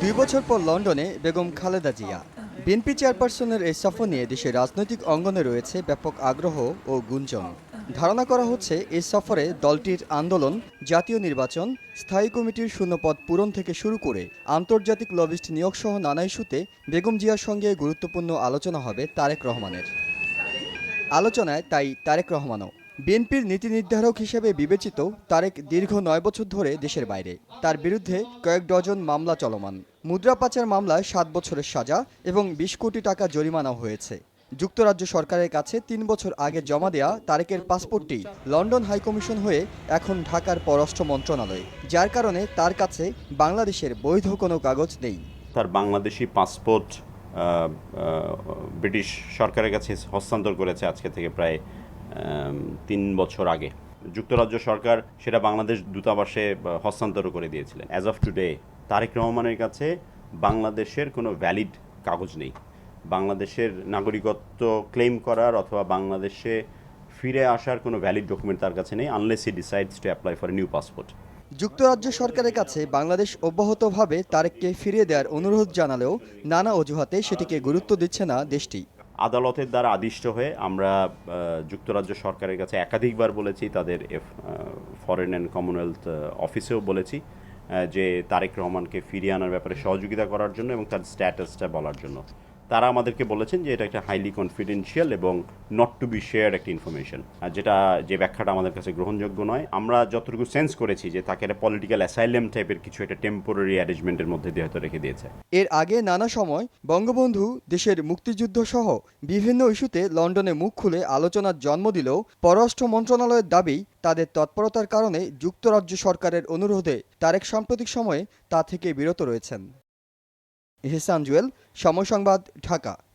দুই বছর পর লন্ডনে বেগম খালেদা জিয়া। বিএনপি চেয়ারপারসনের এই সফর নিয়ে দেশের রাজনৈতিক অঙ্গনে রয়েছে ব্যাপক আগ্রহ ও গুঞ্জন। ধারণা করা হচ্ছে, এই সফরে দলটির আন্দোলন, জাতীয় নির্বাচন, স্থায়ী কমিটির শূন্যপদ পূরণ থেকে শুরু করে আন্তর্জাতিক লবিস্ট নিয়োগ সহ নানা ইস্যুতে বেগম জিয়ার সঙ্গে গুরুত্বপূর্ণ আলোচনা হবে তারেক রহমানের। আলোচনায় তাই তারেক রহমানও বিএনপির নীতি নির্ধারক হিসেবে বিবেচিত তারেক দীর্ঘ নয় বছর ধরে দেশের বাইরে। তার বিরুদ্ধে কয়েক ডজন মামলা চলমান। মুদ্রা পাচার মামলায় সাত বছরের সাজা এবং বিশ কোটি টাকা জরিমানা হয়েছে। যুক্তরাজ্য সরকারের কাছে তিন বছর আগে জমা দেয়া তারেকের পাসপোর্টটি লন্ডন হাইকমিশন হয়ে এখন ঢাকার পররাষ্ট্র মন্ত্রণালয়, যার কারণে তার কাছে বাংলাদেশের বৈধ কোনো কাগজ নেই। তার বাংলাদেশি পাসপোর্ট ব্রিটিশ সরকারের কাছে হস্তান্তর করেছে আজকে থেকে প্রায় তিন বছর আগে। যুক্তরাজ্য সরকার সেটা বাংলাদেশ দূতাবাসে হস্তান্তর করে দিয়েছিলেন। অ্যাজ অফ টুডে তারেক রহমানের কাছে বাংলাদেশের কোনো ভ্যালিড কাগজ নেই। বাংলাদেশের নাগরিকত্ব ক্লেম করার অথবা বাংলাদেশে ফিরে আসার কোনো ভ্যালিড ডকুমেন্ট তার কাছে নেই unless he decides to apply for new passport যুক্তরাজ্য সরকারের কাছে বাংলাদেশ অব্যাহতভাবে তারেককে ফিরিয়ে দেওয়ার অনুরোধ জানালেও নানা অজুহাতে সেটিকে গুরুত্ব দিচ্ছে না দেশটি। আদালতের দ্বারা আদিষ্ট হয়ে আমরা যুক্তরাজ্য সরকারের কাছে একাধিকবার বলেছি, তাদের ফরেন অ্যান্ড কমনওয়েলথ অফিসেও বলেছি যে তারেক রহমানকে ফিরিয়ে আনার ব্যাপারে সহযোগিতা করার জন্য এবং তার স্ট্যাটাসটা বলার জন্য। তারা আমাদেরকে বলেছেন যে এটা একটা হাইলি কনফিডেন্সিয়াল এবং নট টু বি শেয়ার একটা ইনফরমেশন আর যেটা, যে ব্যাখ্যাটা আমাদের কাছে গ্রহণযোগ্য নয়, আমরা যতটুকু সেন্স করেছি যে তাকে একটা পলিটিক্যাল অ্যাসাইলেম টাইপের কিছু একটা টেম্পোরারি অ্যারেঞ্জমেন্টের মধ্যে দিয়ে হয়তো রেখে দিয়েছে। এর আগে নানা সময় বঙ্গবন্ধু, দেশের মুক্তিযুদ্ধ সহ বিভিন্ন ইস্যুতে লন্ডনে মুখ খুলে আলোচনার জন্ম দিলেও পররাষ্ট্র মন্ত্রণালয়ের দাবি তাদের তৎপরতার কারণে যুক্তরাজ্য সরকারের অনুরোধে তারেক সাম্প্রতিক সময়ে তা থেকে বিরত রয়েছেন। ইহসান জুয়েল সময় সংবাদ ঢাকা।